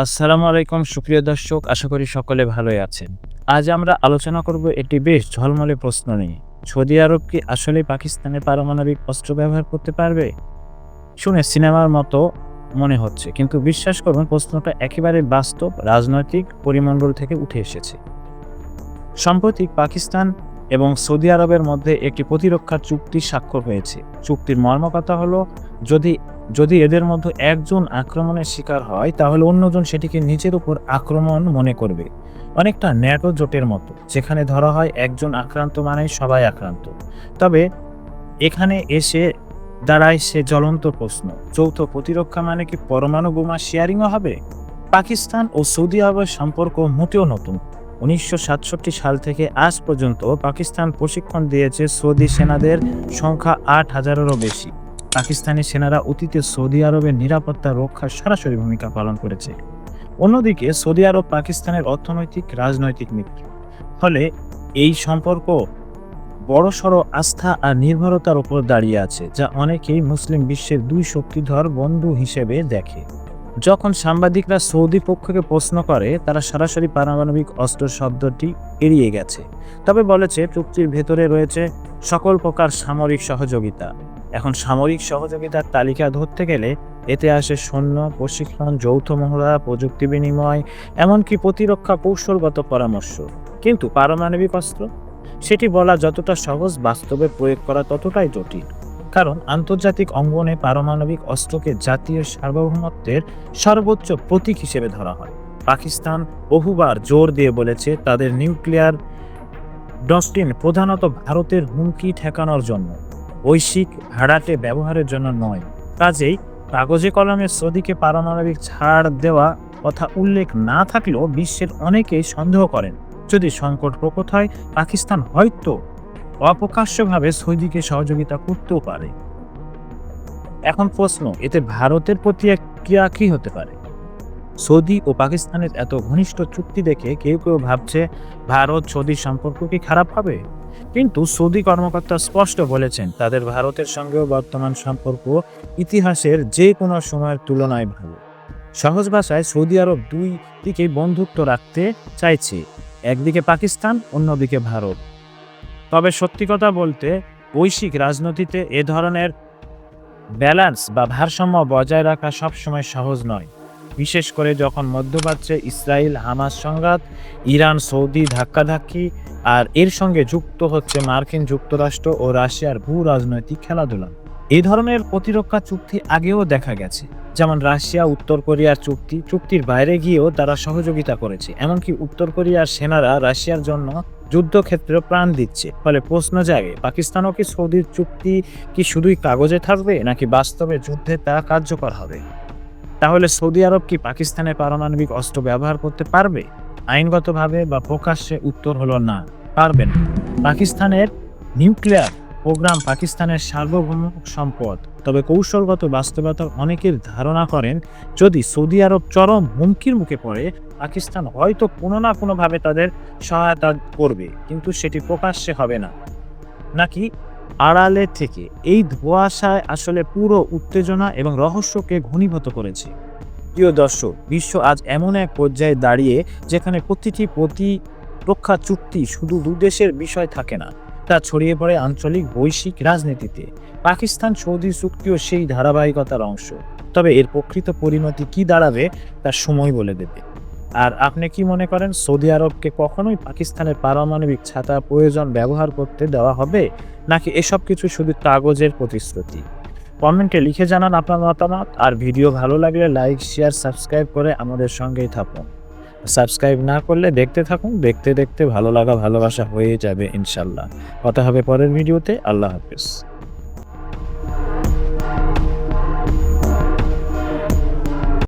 আসসালামু আলাইকুম, সুপ্রিয় দর্শক, আশা করি সকলে ভালোই আছেন। আজ আমরা আলোচনা করব একটি বেশ ঝলমলে প্রশ্ন নিয়ে। সৌদি আরব কি আসলে পাকিস্তানের পারমাণবিক অস্ত্র ব্যবহার করতে পারবে? শুনে সিনেমার মতো মনে হচ্ছে, কিন্তু বিশ্বাস করুন, প্রশ্নটা একেবারে বাস্তব, রাজনৈতিক পরিমণ্ডল থেকে উঠে এসেছে। সাম্প্রতিক পাকিস্তান এবং সৌদি আরবের মধ্যে একটি প্রতিরক্ষা চুক্তি স্বাক্ষর হয়েছে। চুক্তির মর্মকথা হলো, যদি যদি এদের মধ্যে একজন আক্রমণের শিকার হয়, তাহলে অন্যজন সেটিকে নিজের উপর আক্রমণ মনে করবে। অনেকটা ন্যাটো জোটের মতো, যেখানে ধরা হয় একজন আক্রান্ত মানে সবাই আক্রান্ত। তবে এখানে এসে দাঁড়ায় সে জ্বলন্ত প্রশ্ন, যৌথ প্রতিরক্ষা মানে কি পরমাণু বোমা শেয়ারিংও হবে? পাকিস্তান ও সৌদি আরবের সম্পর্ক মোটেও নতুন। উনিশশো সাতষট্টি সাল থেকে আজ পর্যন্ত পাকিস্তান প্রশিক্ষণ দিয়েছে সৌদি সেনাদের সংখ্যা আট হাজারেরও বেশি। পাকিস্তানি সেনারা অতীতে সৌদি আরবের নিরাপত্তা রক্ষার সরাসরি ভূমিকা পালন করেছে। অন্যদিকে, সৌদি আরব পাকিস্তানের অর্থনৈতিক, রাজনৈতিক মিত্র। ফলে এই সম্পর্ক বড়সড় আস্থা আর নির্ভরতার উপর দাঁড়িয়ে আছে, যা অনেকেই মুসলিম বিশ্বের দুই শক্তিধর বন্ধু হিসেবে দেখে। যখন সাংবাদিকরা সৌদি পক্ষকে প্রশ্ন করে, তারা সরাসরি পারমাণবিক অস্ত্র শব্দটি এড়িয়ে গেছে। তবে বলেছে, চুক্তির ভেতরে রয়েছে সকল প্রকার সামরিক সহযোগিতা। এখন সামরিক সহযোগিতার তালিকা ধরতে গেলে এতে আসে সৈন্য, প্রশিক্ষণ, যৌথ মহড়া, প্রযুক্তি বিনিময়, এমনকি প্রতিরক্ষা কৌশলগত পরামর্শ। কিন্তু পারমাণবিক অস্ত্র? সেটি বলা যতটা সহজ, বাস্তবে প্রয়োগ করা ততটাই জটিল। কারণ আন্তর্জাতিক অঙ্গনে পারমাণবিক অস্ত্রকে জাতীয় সার্বভৌমত্বের সর্বোচ্চ প্রতীক হিসেবে ধরা হয়। পাকিস্তান বহুবার জোর দিয়ে বলেছে তাদের নিউক্লিয়ার ডস্টিন প্রধানত ভারতের হুমকি ঠেকানোর জন্য। বৈশ্বিক ভাড়াটে ব্যবহারের জন্য নয়। কাজেই কাগজে কলমে সৌদিকে পারমাণবিক ছাড় দেওয়া কথা উল্লেখ না থাকলেও বিশ্বের অনেকেই সন্দেহ করেন, যদি সংকট প্রকট হয়, পাকিস্তান হয়তো অপ্রকাশ্যভাবে সৌদিকে সহযোগিতা করতেও পারে। এখন প্রশ্ন, এতে ভারতের প্রতিক্রিয়া কি হতে পারে? সৌদি ও পাকিস্তানের এত ঘনিষ্ঠ চুক্তি দেখে কেউ কেউ ভাবছে, ভারত সৌদি সম্পর্ক কি খারাপ হবে? কিন্তু সৌদি কর্মকর্তা স্পষ্ট বলেছেন, তাদের ভারতের সঙ্গেও বর্তমান সম্পর্ক ইতিহাসের যে কোনো সময়ের তুলনায় ভালো। সহজ ভাষায় সৌদি আরব দুই দিকেই বন্ধুত্ব রাখতে চাইছে, একদিকে পাকিস্তান, অন্যদিকে ভারত। তবে সত্যি কথা বলতে, বৈশ্বিক রাজনীতিতে এ ধরনের ব্যালেন্স বা ভারসাম্য বজায় রাখা সবসময় সহজ নয়। বিশেষ করে যখন মধ্যপ্রাচ্যে ইসরায়েল হামাস সংঘাত, ইরান সৌদি ধাক্কাধাক্কি আর এর সঙ্গে যুক্ত হচ্ছে মার্কিন যুক্তরাষ্ট্র ও রাশিয়ার ভূ রাজনৈতিক খেলাধুলা। এই ধরনের প্রতিরক্ষা চুক্তি আগেও দেখা গেছে, যেমন রাশিয়া, উত্তর কোরিয়ার চুক্তি, চুক্তির বাইরে গিয়েও তারা সহযোগিতা করেছে, এমনকি উত্তর কোরিয়ার সেনারা রাশিয়ার জন্য যুদ্ধক্ষেত্রে প্রাণ দিচ্ছে। ফলে প্রশ্ন জাগে, পাকিস্তানও কি সৌদির চুক্তি কি শুধুই কাগজে থাকবে, নাকি বাস্তবে যুদ্ধে তা কার্যকর হবে? তাহলে সৌদি আরব কি পাকিস্তানের পারমাণবিক অস্ত্র ব্যবহার করতে পারবে? আইনগতভাবে বা প্রকাশ্যে উত্তর হলো না পারবেন পাকিস্তানের নিউক্লিয়ার প্রোগ্রাম পাকিস্তানের সার্বভৌম সম্পদ। তবে কৌশলগত বাস্তবতার অনেকের ধারণা করেন, যদি সৌদি আরব চরম হুমকির মুখে পড়ে, পাকিস্তান হয়তো কোনো না কোনোভাবে তাদের সহায়তা করবে, কিন্তু সেটি প্রকাশ্যে হবে না। নাকি আড়ালে থেকে এই ধোঁয়াশায় আসলে পুরো উত্তেজনা এবং রহস্যকে ঘনীভূত করেছে। প্রিয় দর্শক, বিশ্ব আজ এমন এক পর্যায়ে দাঁড়িয়ে যেখানে প্রতিটি প্রতিরক্ষা চুক্তি শুধু দুদেশের বিষয় থাকে না, তা ছড়িয়ে পড়ে আঞ্চলিক, বৈশ্বিক রাজনীতিতে। পাকিস্তান সৌদি চুক্তিও সেই ধারাবাহিকতার অংশ। তবে এর প্রকৃত পরিণতি কি দাঁড়াবে তার সময় বলে দেবে। আর আপনি কি মনে করেন সৌদি আরবকে কখনোই পাকিস্তানের পারমাণবিক ছাতা প্রয়োজন ব্যবহার করতে দেওয়া হবে, নাকি এসব কিছু শুধু কাগজের প্রতিশ্রুতি? কমেন্টে লিখে জানান আপনার মতামত, আর ভিডিও ভালো লাগলে লাইক, শেয়ার, সাবস্ক্রাইব করে আমাদের সঙ্গেই থাকুন। সাবস্ক্রাইব না করলে দেখতে থাকুন, দেখতে দেখতে ভালো লাগা, ভালোবাসা হয়ে যাবে ইনশাল্লাহ। কথা হবে পরের ভিডিওতে, আল্লাহ হাফিজ।